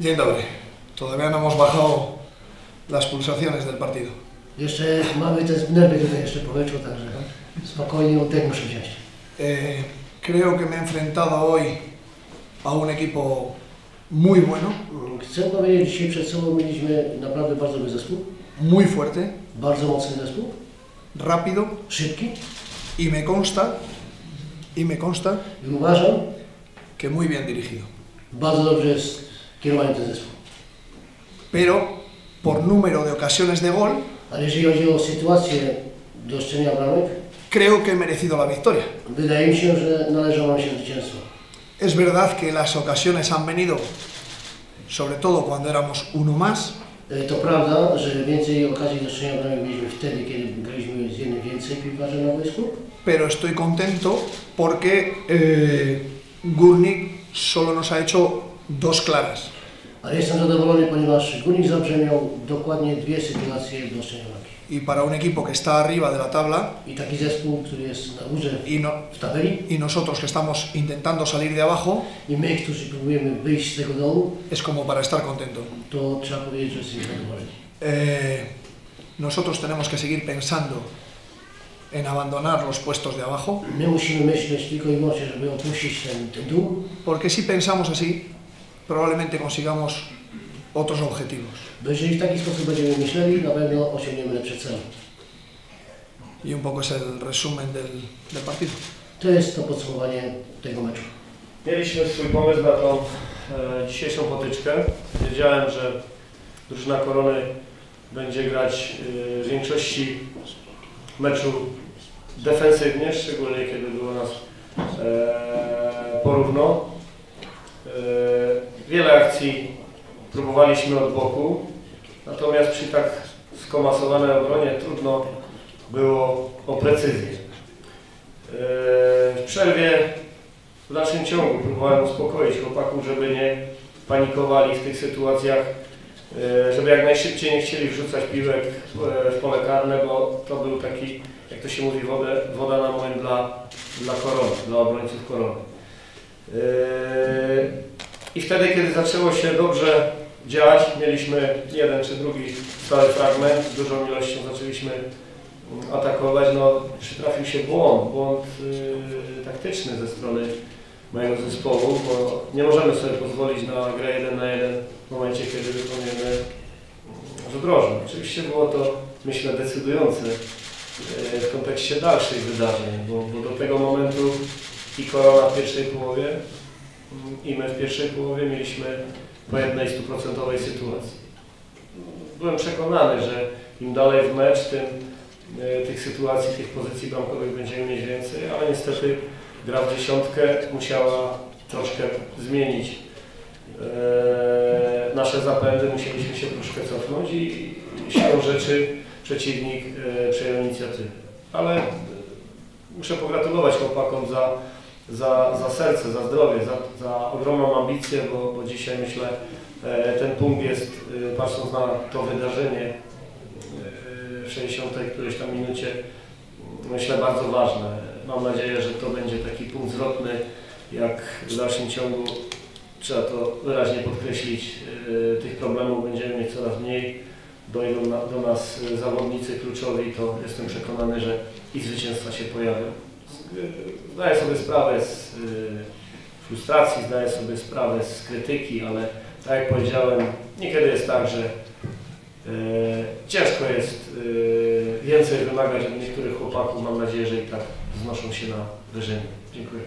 Dzień dobry. Todavía no hemos bajado las pulsaciones del partido. Jeszcze mamy te nerwy tutaj jeszcze po meczu, także spokojnie oddech muszę wziąć. Eh, creo que me he enfrentado hoy a un equipo muy bueno, Chcę powiedzieć, dzisiaj przed sobą mieliśmy naprawdę bardzo dobry zespół, muy fuerte, bardzo mocny zespół, rápido szybki y me consta, y me consta i uważam, que muy bien dirigido. bardzo dobrze jest ten zespół. Pero por número de ocasiones de gol, bramek, creo que he merecido la victoria. zwycięstwo. Es verdad que las ocasiones han venido, sobre todo cuando éramos uno más, To prawda, że więcej okazji do szczenia bramek mieliśmy wtedy, kiedy graliśmy z jednym więcej piłkarzy na boisku, pero estoy contento porque eh, Gurnik solo nos ha hecho dos claras. ale jestem zadowolony, ponieważ Górnik Zabrze miał dokładnie dwie sytuacje do szczenia bramki. Y para un equipo que está arriba de la tabla I taki zespół, który jest na górze y, no- w tabeli y nosotros que estamos intentando salir de abajo, i my, którzy próbujemy wyjść z tego dołu, es como para estar contento. to trzeba powiedzieć, że jesteśmy zadowoleni. Eh, nosotros tenemos que seguir pensando en abandonar los puestos de abajo, My musimy myśleć tylko i wyłącznie, żeby opuścić ten, ten dół, porque si pensamos así, probablemente consigamos otros objetivos. bo jeżeli w taki sposób będziemy myśleli, na pewno osiągniemy lepsze cele. Y un poco es el resumen del, del partido. To jest to podsumowanie tego meczu. Mieliśmy swój pomysł na tą e, dzisiejszą potyczkę. Wiedziałem, że drużyna Korony będzie grać e, w większości meczu defensywnie, szczególnie kiedy było nas e, porówno. E, wiele akcji próbowaliśmy od boku, natomiast przy tak skomasowanej obronie trudno było o precyzję. E, w przerwie w dalszym ciągu próbowałem uspokoić chłopaków, żeby nie panikowali w tych sytuacjach, żeby jak najszybciej nie chcieli wrzucać piłek e, w pole karne, bo to był taki, jak to się mówi, wodę, woda na młyn dla, dla korony, dla obrońców korony. E, I wtedy, kiedy zaczęło się dobrze działać, mieliśmy jeden czy drugi stały fragment, z dużą ilością zaczęliśmy mm, atakować, no przytrafił się błąd, błąd taktyczny ze strony mojego zespołu, bo nie możemy sobie pozwolić na grę 1 na 1 w momencie, kiedy wykonujemy rożny. Oczywiście było to, myślę, decydujące y, w kontekście dalszych wydarzeń, bo, bo do tego momentu i Korona w pierwszej połowie mm, i my w pierwszej połowie mieliśmy po jednej stuprocentowej sytuacji. Byłem przekonany, że im dalej w mecz, tym e, tych sytuacji, tych pozycji bramkowych będziemy mieć więcej, ale niestety gra w dziesiątkę musiała troszkę zmienić e, nasze zapędy, musieliśmy się troszkę cofnąć i siłą rzeczy przeciwnik e, przejął inicjatywę. Ale muszę pogratulować chłopakom za, za, za serce, za zdrowie, za, za ogromną ambicję, bo, bo dzisiaj myślę e, ten punkt jest, e, patrząc na to wydarzenie, w 60 którejś tam minucie myślę bardzo ważne. Mam nadzieję, że to będzie taki punkt zwrotny, jak w dalszym ciągu trzeba to wyraźnie podkreślić, e, tych problemów będziemy mieć coraz mniej. Dojdą na, do nas e, zawodnicy kluczowi, to jestem przekonany, że i zwycięstwa się pojawią. E, Zdaję sobie sprawę z frustracji, zdaję sobie sprawę z krytyki, ale tak jak powiedziałem, niekiedy jest tak, że Ciężko jest więcej wymagać od niektórych chłopaków. Mam nadzieję, że i tak wznoszą się na wyżyny. Dziękuję.